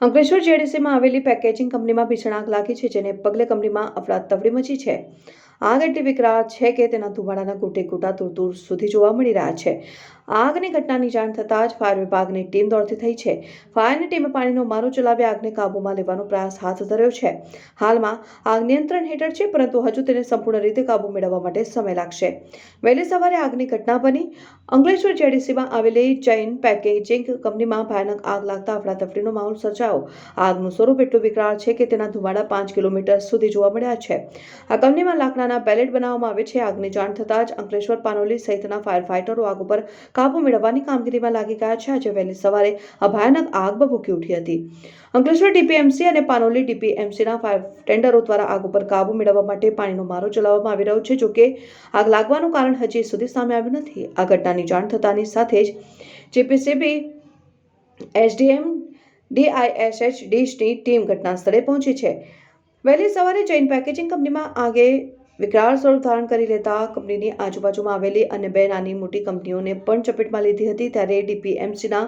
અંકલેશ્વર જેડીસીમાં આવેલી પેકેજિંગ કંપનીમાં ભીષણ આગ લાગી છે, જેને પગલે કંપનીમાં અફરાતફરી મચી છે. આગ એટલી વિકરાળ છે કે તેના ધુમાડાના કુટે ગોટા દૂર દૂર સુધી જોવા મળી રહ્યા છે. આગની ઘટનાની જાણ થતાં જ ફાયર વિભાગની ટીમ દોડતી થઈ છે. ફાયરની ટીમે પાણીનો મારો ચલાવી આગને કાબૂમાં લેવાનો પ્રયાસ હાથ ધર્યો છે. હાલમાં આગ નિયંત્રણ હેઠળ છે, પરંતુ હજુ તેને સંપૂર્ણ રીતે કાબૂ મેળવવા માટે સમય લાગશે. વહેલી સવારે આગની ઘટના બની અંકલેશ્વર જેડીસીમાં આવેલી જૈન પેકેજિંગ કંપનીમાં ભયાનક આગ લાગતા અફડાતફડીનો માહોલ સર્જાયો. આગનું સ્વરૂપ એટલું વિકરાળ છે કે તેના ધુમાડા પાંચ કિલોમીટર સુધી જોવા મળ્યા છે. આ કંપનીમાં લાકડાના પેલેટ બનાવવામાં આવે છે. આગની જાણ થતાં જ અંકલેશ્વર પાનોલી સહિતના ફાયર ફાઇટરો આગ ઉપર કાબુ મેળવવાની કામગીરીમાં લાગી ગયા છે. આજે વહેલી સવારે આ ભયાનક આગ ભભૂકી ઉઠી હતી. અંકલેશ્વર ડીપીએમસી અને પાનોલી ડીપીએમસીના ફાયર ટેન્ડરો દ્વારા આગ ઉપર કાબુ મેળવવા માટે પાણીનો મારો ચલાવવામાં આવી રહ્યો છે. જોકે આગ લાગવાનું કારણ હજી સુધી સામે આવ્યું નથી. આ ઘટનાની જાણ થતાની સાથે જ જીપીસીબી, એસડીએમ, ડીઆઈએસએચ ડીશની ટીમ ઘટના સ્થળે પહોંચી છે. વહેલી સવારે જૈન પેકેજિંગ કંપનીમાં આગે વિકરાળ સ્વરૂપ ધારણ કરી લેતા કંપનીની આજુબાજુમાં આવેલી અન્ય બે નાની મોટી કંપનીઓને પણ ચપેટમાં લીધી હતી ત્યારે ડીપીએમસીના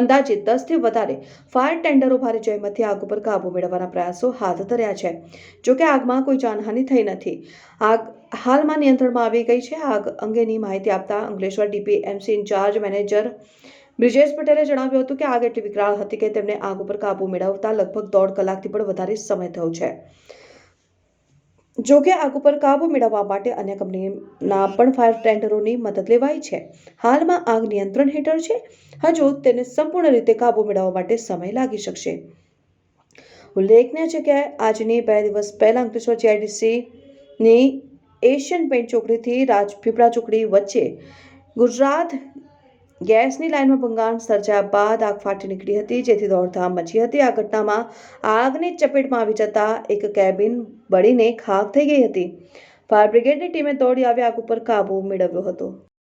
અંદાજે દસથી વધારે ફાયર ટેન્ડરો ભારે જહેમતથી આગ ઉપર કાબુ મેળવવાના પ્રયાસો હાથ ધર્યા છે. જોકે આગમાં કોઈ જાનહાનિ થઈ નથી. આગ હાલમાં નિયંત્રણમાં આવી ગઈ છે. આગ અંગેની માહિતી આપતા Ankleshwar DPMC in charge manager Brijesh પટેલે જણાવ્યું હતું કે આગ એટલી વિકરાળ હતી કે તેમને આગ ઉપર કાબુ મેળવતા લગભગ દોઢ કલાકથી પણ વધારે સમય થયો છે. જો કે આગ ઉપર કાબુ મેળવવા માટે અન્ય કંપનીના પણ ફાયર ટેન્ડરોની મદદ લેવાઈ છે. હાલમાં આગ નિયંત્રણ હેઠળ છે. હજુ તેને સંપૂર્ણ રીતે કાબુ મેળવવા માટે સમય લાગી શકશે. ઉલ્લેખનીય છે કે આજની બે દિવસ પહેલા અંકલેશ્વર જીઆઈડીસીની એશિયન પેન્ટ ચોકડીથી રાજપીપળા ચોકડી વચ્ચે ગુજરાત ગેસની લાઇનમાં ભંગાણ સર્જાયા બાદ આગ ફાટી નીકળી હતી, જેથી દોડધામ મચી હતી. આ ઘટનામાં આગની ચપેટમાં આવી જતા એક કેબિન બળીને ખાખ થઈ ગઈ હતી. ફાયર બ્રિગેડની ટીમે દોડી આવી આગ ઉપર કાબૂ મેળવ્યો હતો.